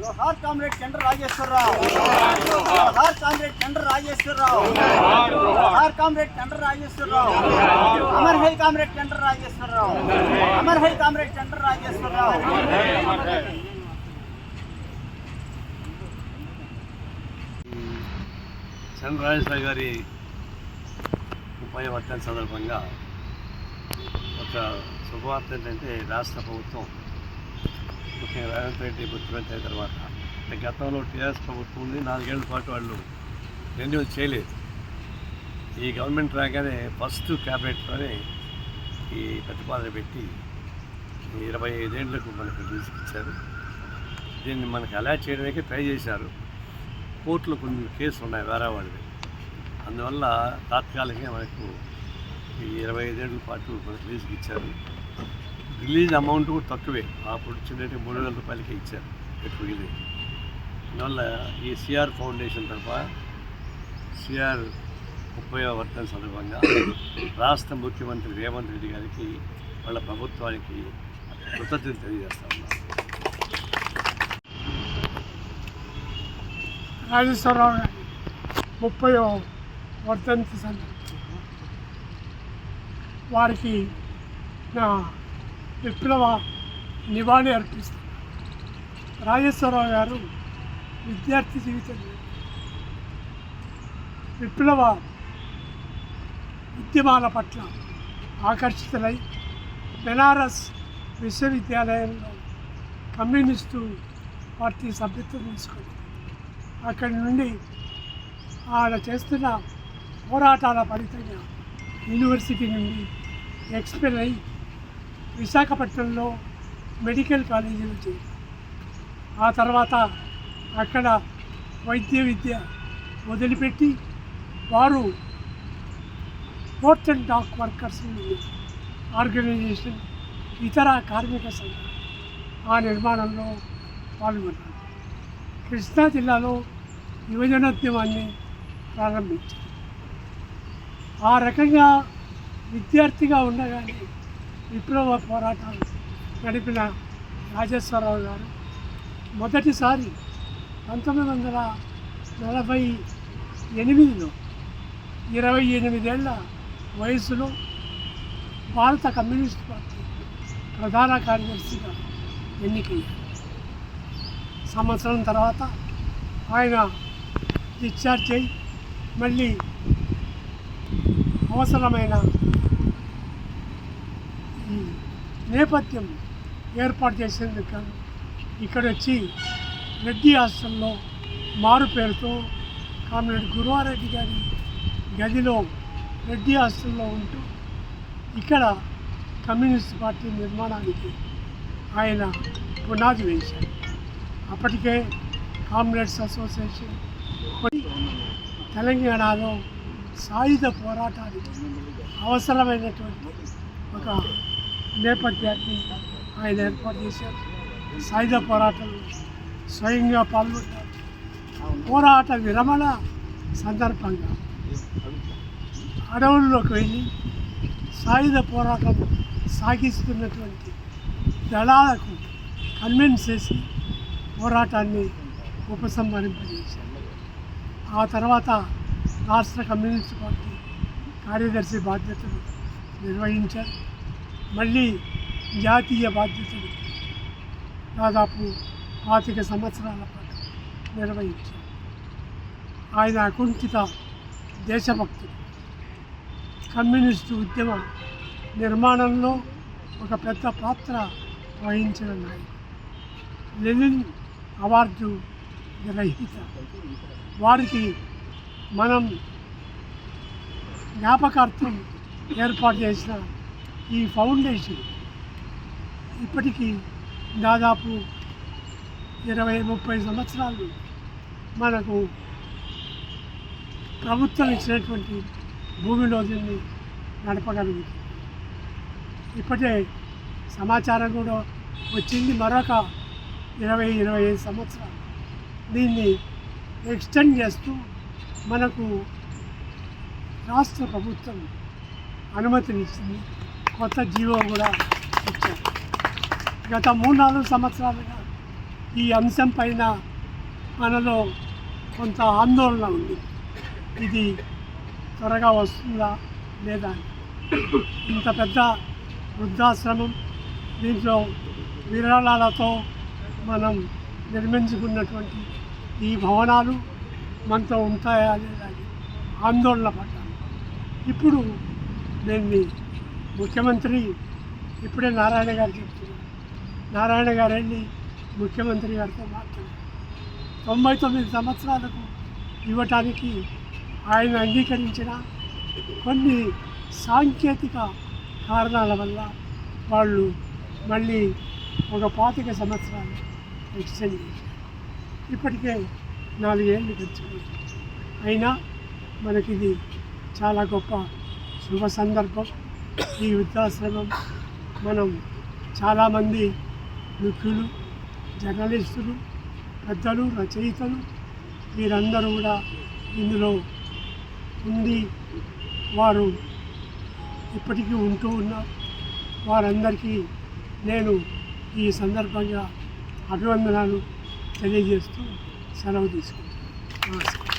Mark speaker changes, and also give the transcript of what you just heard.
Speaker 1: జోహార్ comrade Chandra Rajeswararao జోహార్ comrade Chandra Rajeswararao జోహార్ comrade Chandra Rajeswararao అమర్ హై కామ్రేడ్ చంద్ర రాజేశ్వరరావు అమర్ హై కామ్రేడ్ చంద్ర రాజేశ్వరరావు
Speaker 2: చంద్ర రాజేశ్వర గారి ముప్పై వర్తన సందర్భంగా ఒక శుభవార్త ఏంటంటే రాష్ట్ర ప్రభుత్వం ముఖ్యంగా రేవంత్ రెడ్డి ముఖ్యమంత్రి అయిన తర్వాత. గతంలో టీఆర్ఎస్ ప్రభుత్వం ఉంది నాలుగేళ్ళ పాటు వాళ్ళు రెన్యూల్ చేయలేదు. ఈ గవర్నమెంట్ రాగానే ఫస్ట్ క్యాబినెట్లోనే ఈ ప్రతిపాదన పెట్టి ఇరవై ఐదేళ్ళకు మనకు లీజుకి ఇచ్చారు. దీన్ని మనకు అలా చేయడానికి ట్రై చేశారు. కోర్టులో కొన్ని కేసులు ఉన్నాయి వేరే వాళ్ళవి. అందువల్ల తాత్కాలికంగా మనకు ఈ ఇరవై ఐదేళ్ళ పాటు మనకు రిలీజ్కి ఇచ్చారు. రిలీజ్ అమౌంట్ కూడా తక్కువే. అప్పుడు చిన్న మూడు వేల రూపాయలకే ఇచ్చారు. ఎక్కువ ఇది అందువల్ల ఈ సిఆర్ ఫౌండేషన్ తరఫు సిఆర్ ముప్పై వర్ధన సందర్భంగా రాష్ట్ర ముఖ్యమంత్రి రేవంత్ రెడ్డి గారికి వాళ్ళ ప్రభుత్వానికి కృతజ్ఞత తెలియజేస్తా ఉన్నాను
Speaker 3: రాజేశ్వరరావు గారి ముప్పై వర్ధంతి సందర్భంగా వారికి నా విప్లవ నివాళి అర్పిస్తారు రాజేశ్వరరావు గారు విద్యార్థి జీవితంలో విప్లవ ఉద్యమాల పట్ల ఆకర్షితులై బెనారస్ విశ్వవిద్యాలయంలో కమ్యూనిస్టు పార్టీ సభ్యత్వం తీసుకొని అక్కడి నుండి ఆడ చేస్తున్న పోరాటాల ఫలితంగా యూనివర్సిటీ నుండి ఎక్స్పెల్ అయి విశాఖపట్నంలో మెడికల్ కాలేజీ చేరి ఆ తర్వాత అక్కడ వైద్య విద్య వదిలిపెట్టి వారు port and dock workers organisation ఇతర కార్మిక సంఘం ఆ నిర్మాణంలో పాల్గొన్నారు. కృష్ణా జిల్లాలో యువజనోద్యమాన్ని ప్రారంభించారు. ఆ రకంగా విద్యార్థిగా ఉండగానే విప్లవ పోరాటాలు నడిపిన రాజేశ్వరరావు గారు. మొదటిసారి పంతొమ్మిది వందల నలభై ఎనిమిదిలో ఇరవై ఎనిమిదేళ్ళ వయసులో భారత కమ్యూనిస్ట్ పార్టీ ప్రధాన కార్యదర్శిగా ఎన్నికయ్యారు. సంవత్సరం తర్వాత ఆయన డిశ్చార్జ్ అయి మళ్ళీ అవసరమైన నేపథ్యం ఏర్పాటు చేసేందుకు ఇక్కడ వచ్చి రెడ్డి హాస్టల్లో మారు పేరుతో కామ్రేడ్ గురువారెడ్డి గారి గదిలో రెడ్డి హాస్టల్లో ఉంటూ ఇక్కడ కమ్యూనిస్ట్ పార్టీ నిర్మాణానికి ఆయన పునాది వేశారు. అప్పటికే కామ్రేడ్స్ అసోసియేషన్ కొన్ని తెలంగాణలో సాయుధ పోరాటానికి అవసరమైనటువంటి ఒక నేపథ్యాన్ని ఆయన ఏర్పాటు చేశారు. సాయుధ పోరాటంలో స్వయంగా పాల్గొన్నారు. పోరాట విరమణ సందర్భంగా అడవుల్లోకి వెళ్ళి సాయుధ పోరాటం సాగిస్తున్నటువంటి దళాలకు కన్విన్స్ చేసి పోరాటాన్ని ఉపసంహరింపజేశారు. ఆ తర్వాత రాష్ట్ర కమ్యూనిస్ట్ పార్టీ కార్యదర్శి బాధ్యతలు నిర్వహించారు. మళ్ళీ జాతీయ బాధ్యతలు దాదాపు పాతిక సంవత్సరాల పాటు నిర్వహించారు. ఆయన అకుంఠిత దేశభక్తుడు. కమ్యూనిస్టు ఉద్యమ నిర్మాణంలో ఒక పెద్ద పాత్ర వహించిన నాయకుడు. లెనిన్ అవార్డు గ్రహీత. వారికి మనం జ్ఞాపకార్థం ఏర్పాటు చేసిన ఈ ఫౌండేషన్ ఇప్పటికీ దాదాపు ఇరవై ముప్పై సంవత్సరాలు మనకు ప్రభుత్వం ఇచ్చినటువంటి భూమిలో దీన్ని నడపగలుగుతుంది. ఇప్పటికే సమాచారం కూడా వచ్చింది మరొక ఇరవై ఇరవై ఐదు సంవత్సరాలు. దీన్ని ఎక్స్టెండ్ చేస్తూ మనకు రాష్ట్ర ప్రభుత్వం అనుమతినిచ్చింది. కొత్త జీవో కూడా ఇచ్చారు. గత మూడు నాలుగు సంవత్సరాలుగా ఈ అంశం పైన మనలో కొంత ఆందోళన ఉంది. ఇది త్వరగా వస్తుందా లేదా? ఇంత పెద్ద వృద్ధాశ్రమం దీంట్లో విరాళాలతో మనం నిర్మించుకున్నటువంటి ఈ భవనాలు మనతో ఉంటాయా లేదా అని ఆందోళన పడ్డాను. ఇప్పుడు దీన్ని ముఖ్యమంత్రి ఇప్పుడే నారాయణ గారు చెప్తున్నారు. నారాయణ గారు వెళ్ళి ముఖ్యమంత్రి గారితో మాట్లాడారు. తొంభై తొమ్మిది సంవత్సరాలకు ఇవ్వటానికి ఆయన అంగీకరించిన కొన్ని సాంకేతిక కారణాల వల్ల వాళ్ళు మళ్ళీ ఒక పాతిక సంవత్సరాలు ఎక్స్టెండ్ చేశారు. ఇప్పటికే నాలుగేళ్ళు గడిచిపోయింది అయినా మనకిది చాలా గొప్ప శుభ సందర్భం. ఈ వృద్ధాశ్రమం మనం చాలామంది ముఖ్యులు జర్నలిస్టులు పెద్దలు రచయితలు వీరందరూ కూడా ఇందులో ఉండి వారు ఇప్పటికీ ఉంటూ ఉన్నారు వారందరికీ నేను ఈ సందర్భంగా అభివందనాలు తెలియజేస్తూ సెలవు తీసుకుంటాను నమస్కారం.